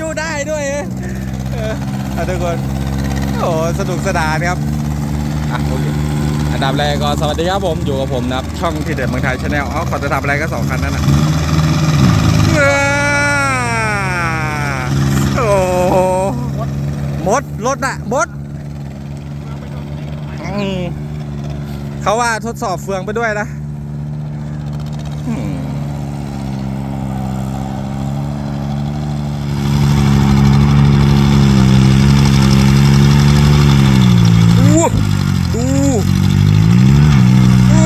ยุได้ด้วยเออทุกคน โอ้สนุกสนานครับอะโอเคอันดับแรกก็สวัสดีครับผมอยู่กับผมนะครับ ช่องที่เด็ดเมืองไทยชาแนลเอาขอจะทำอะไรก็สองคันนั่นน่ะอ่าโอ้มดรถน่ะมดเขาว่าทดสอบเฟืองไปด้วยนะอืม ดูดู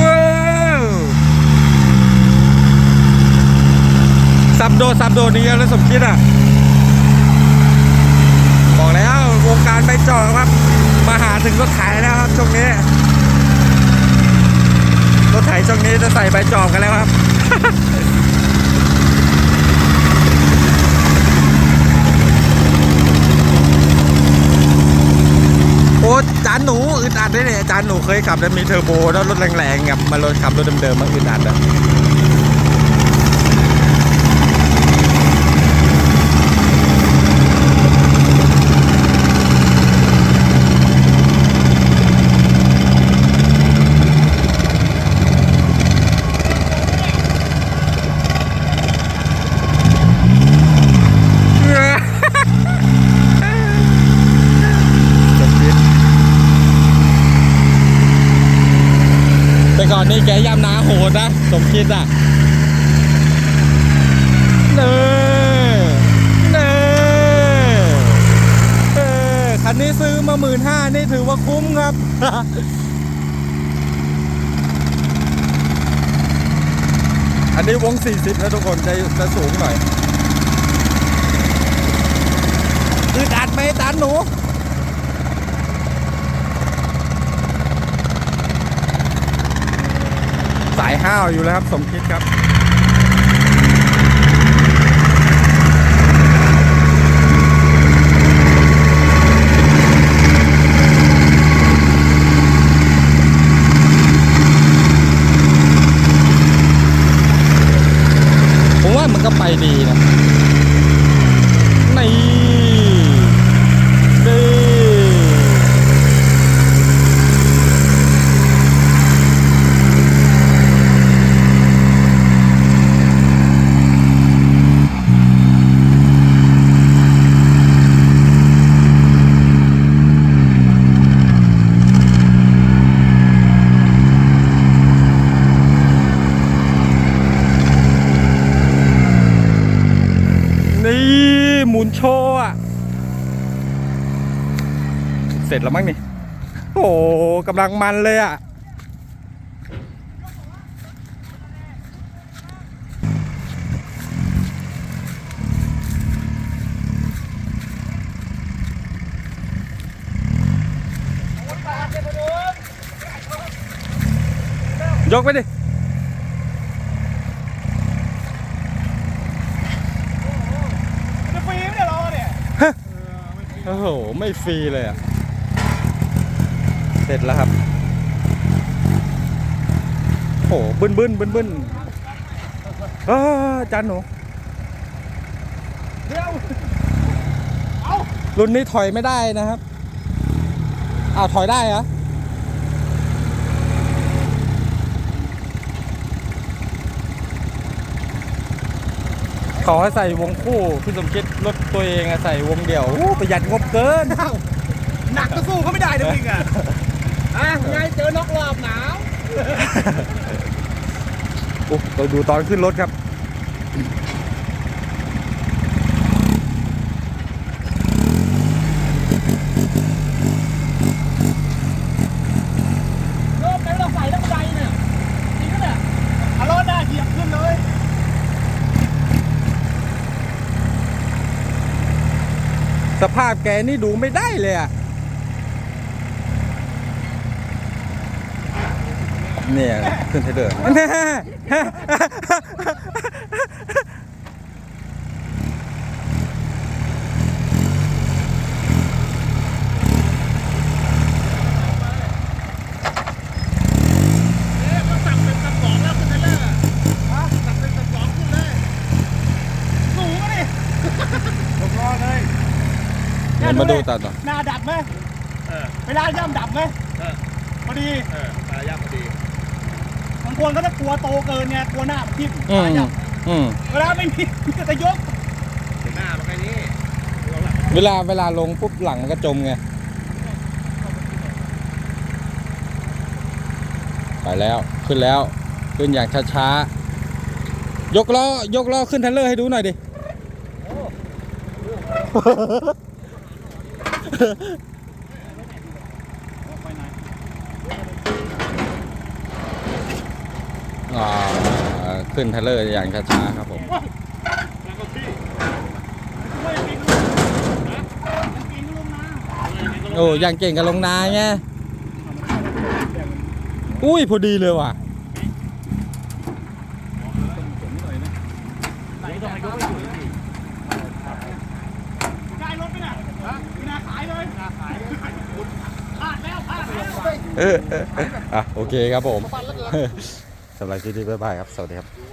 ว้าว สับโดดสับโดนี่แล้วสมคิดอะ บอกแล้ววงการไปจอดครับ มาหาถึงรถไถแล้วครับช่วงนี้ รถไถช่วงนี้จะใส่ใบจอบกันแล้วครับโอ้จานหนูอึดอัดด้วยเนี่ยจานหนูเคยขับแล้วมีเทอร์โบแล้วรถแรงๆแบบมารถขับรถเดิมๆมันอึดอัดอะ แกยำนาโหดนะ สมคิดอะเน่เน่เออคันนี้ซื้อมาหมื่นห้านี่ถือว่าคุ้มครับอันนี้วง 40 นะทุกคนจะจะสูงหน่อยอึดอัดไหมตานหนู สายห้าวอยู่แล้วครับ สมคิดครับผมว่ามันก็ไปดีนะนี่นี่นี่หมุนโชว์อะ เสร็จแล้วมั้งนี่ โอ้โหกำลังมันเลยอะยกไปดิจะฟรีไม่ได้รอเนี่ยโอ้โห ไม่ฟรีเลยอะ เสร็จแล้วครับโอ้โหบึ้นบึ้นบึ้นบึ้นเออจานหนูเดี๋ยวรุ่นนี้ถอยไม่ได้นะครับอ้าวถอยได้เหรอขอให้ใส่วงคู่พี่สมคิดรถตัวเองอะใส่วงเดี่ยวโอ้ประหยัดงบเกินหนักก็สู้เขาไม่ได้นะมึงอะ อะไงเจอนอกรอบหนาวโอ้เราดูตอนขึ้นรถครับรอบไหนเราใส่แล้วบันไดเนี่ยจริงก็เนี่ยเอารถได้เหยียบขึ้นเลยสภาพแกนี่ดูไม่ได้เลยอะ เนี่ยขึ้นเทดอรมาดูตัดต่อหนาดับไหมเวลาย่ำดับไหมพอดีเออตาย่ำพอดี บางคนก็จะกลัวโตเกินไงกลัวหน้ามันทิ่มอืมย่อืมำเวลาไม่มีมีแต่ยกถึงหน้ามันแค่นี้เราหลังเวลาเวลาลงปุ๊บหลังมันก็จมไง ไปแล้วขึ้นแล้ว ขึ้นอย่างช้าๆ ยกล้อยกล้อขึ้นเทรลเลอร์ให้ดูหน่อยดิ อ่า ขึ้นเทรลเลอร์อย่างช้าๆครับผมไม่ปีนมันปีนลงมาโอ้ยังเก่งกับลงนาไงอุ้ยพอดีเลยว่ะได้รถไหมน่ะไม่น่าขายเลยขายพลาดแล้วพลาดแล้วเออเออเอออะโอเคครับผมสำหรับคลิปนี้บ๊ายบายครับ สวัสดีครับ